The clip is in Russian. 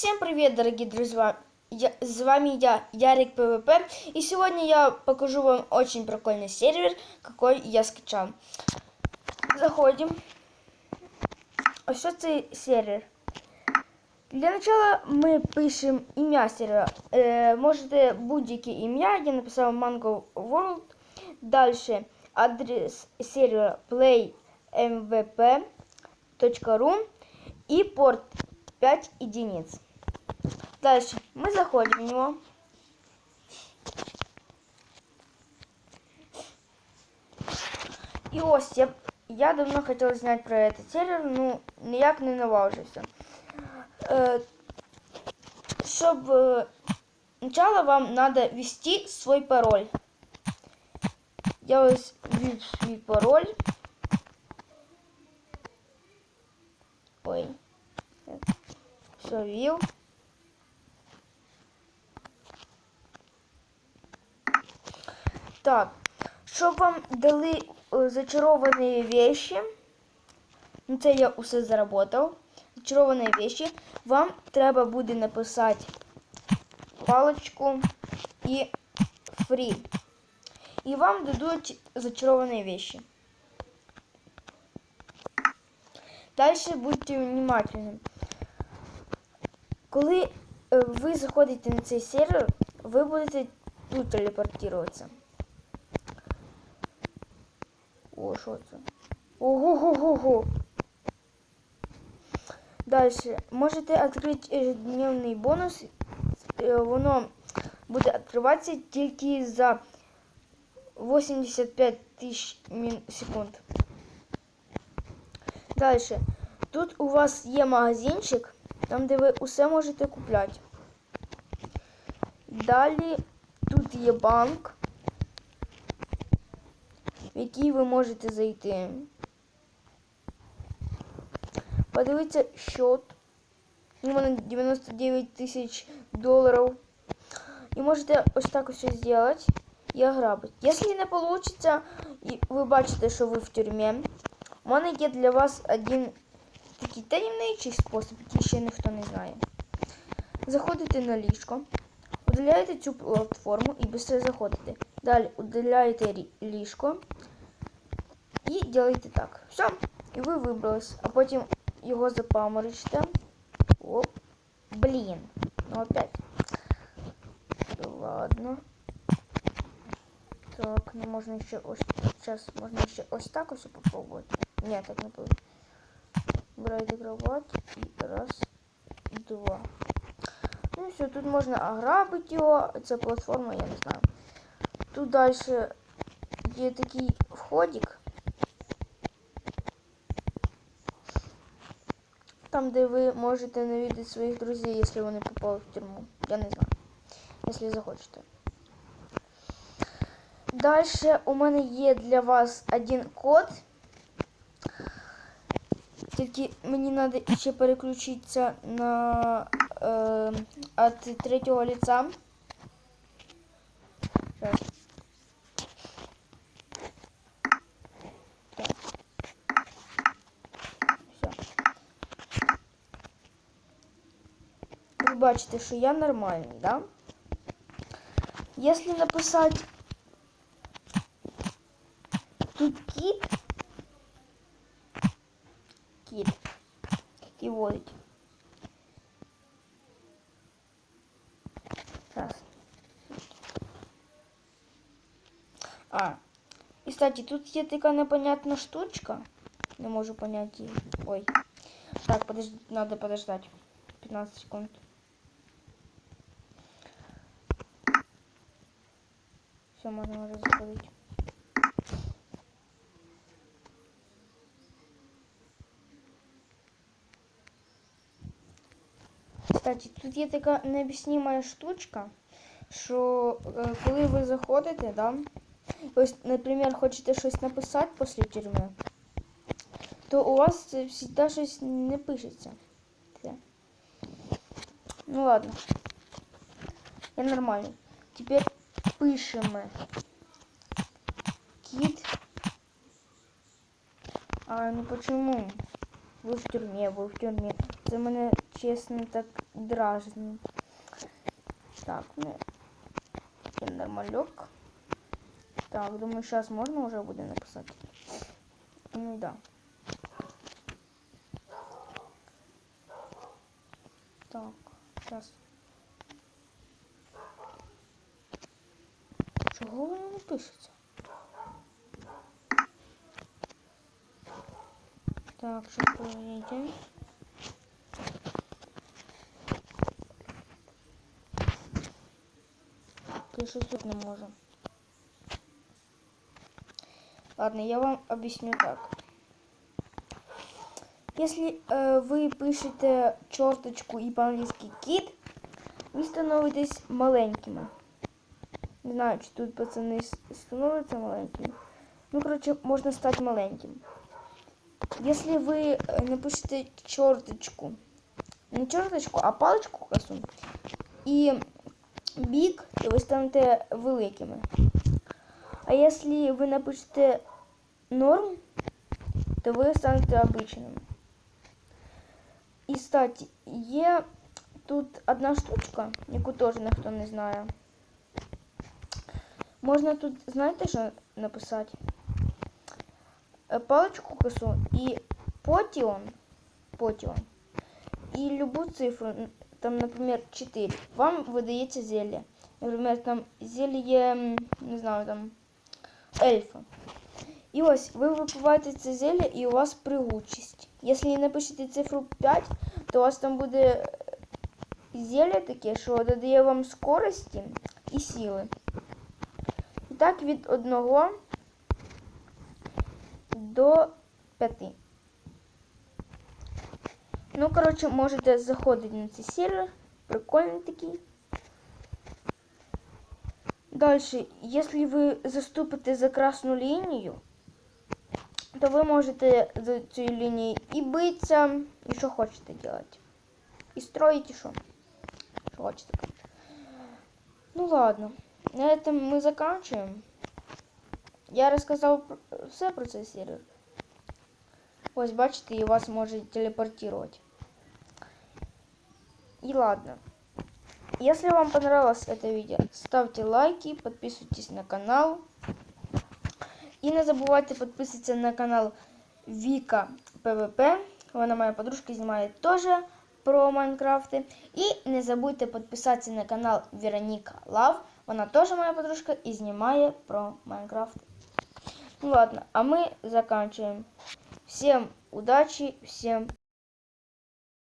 Всем привет, дорогие друзья! Я, с вами я, Ярик ПВП, и сегодня я покажу вам очень прикольный сервер, какой я скачал. Заходим. Ось цей сервер. Для начала ми пишемо ім'я сервера. Е, можете будь-яке ім'я, я написав Mango World. Далі адрес сервера playmvp.ru и порт 5 единиц. Дальше мы заходим в него. И ось я, я давно хотел знать про этот сервер, ну ніяк не наважився. Е, щоб е, сначала вам надо ввести свой пароль. Я ось ввів свій пароль. Ой. Все ввів. Так, щоб вам дали е, зачаровані вещи, ну це я усе заработав. Зачаровані вещи, вам треба буде написати палочку і free. І вам дадуть зачаровані вещи. Дальше будьте внимательны. Коли е, ви заходите на цей сервер, ви будете тут телепортуватися. О, що це? Ого-го-го-го. Дальше. Можете відкрити ежедневний бонус. Е, Воно буде відкриватися тільки за 85 тисяч секунд. Дальше. Тут у вас є магазинчик, там де ви усе можете купляти. Далі тут є банк, який ви можете зайти. Подивіться счет. У мене 99 тисяч доларів. І можете ось так ось зробити і ограбити. Якщо не вийде, і ви бачите, що ви в тюрмі, у мене є для вас один такий таємничий спосіб, який ще ніхто не знає. Заходите на ліжко, удаляєте цю платформу і швидко заходите. Далі удаляєте ліжко і робите так. Все. І ви вибрались. А потім його запаморочите. Оп. Блін. Ну опять. Ладно. Так, ну можно еще ось сейчас можно еще ось так все попробовать. Нет, так не будет. Брать кровать и раз, два. Ну все, тут можно ограбить его. Это платформа, я не знаю. Тут дальше є такий входик. Там, де ви можете навідати своїх друзей, якщо вони попали в тюрму. Я не знаю. Якщо захочете. Дальше у мене є для вас один код. Тільки мені треба ще переключитися на е, от третього лица. Сейчас. Ви бачите, що я нормальний, да? Если написать Тут кіт. Кіт. І водить. Раз. А. І, кстати, тут є така непонятна штучка. Не можу понять її. Ой. Так, подожди, надо подождать. 15 секунд. Все, можно уже заходить. Кстати, тут є така необ'яснима штучка, що коли ви заходите, да, ось, наприклад, хочете щось написати після тюрми, то у вас завжди щось не пишеться. Ну ладно. Я нормальный. Теперь пишем кит. А, ну почему? Вы в тюрьме, вы в тюрьме. Це мене честно, так дразнит. Так, ну, нормалек. Так, думаю, сейчас можно уже будет написать. Ну да. Так, сейчас. Чого воно не пишеться? Так, сейчас подождите. Пишет тут не можем. Ладно, я вам объясню так. Если э, вы пишете черточку і по-англійськи кіт, ви становитесь маленькими. Не знаю, чи тут пацани с- становляться маленькими. Ну, короче, можно стать маленьким. Если вы э, напишете черточку, не черточку, а паличку косу, і бік, то ви станете великими. А если ви напишете норм, то ви станете обичними. І, кстати, є тут одна штучка, яку теж ніхто не знає. Можна тут, знаєте, що написати? Е, Паличку косу і потіон, потіон, і любу цифру, н- там, наприклад, 4, вам видається зелье. Наприклад, там зелье, м, не знаю, там, ельфа. І ось ви випиваєте це зелье і у вас пригучість. Якщо напишете цифру 5, то у вас там буде е, зелье таке, що додає вам скорості і сили. Так від 1 до 5. Ну, коротше, можете заходити на цей сервер. Прикольний такий. Дальше, если вы заступите за красну лінію, то ви можете за цією лінією і битися, і що хочете делать. І строить, і що. Що хочете. Ну ладно. На этом мы заканчиваем. Я розказав про- все про цей сервер. Ось, бачите, і вас може телепортувати. И ладно. Если вам понравилось это видео, ставьте лайки, подписывайтесь на канал. И не забывайте подписываться на канал Вика ПВП. Вона моя подружка знімає теж про Майнкрафти. І не забудьте підписатися на канал Вероніка Лав. Вона теж моя подружка і знімає про Майнкрафт. Ну ладно, а мы заканчиваем. Всем удачи, всем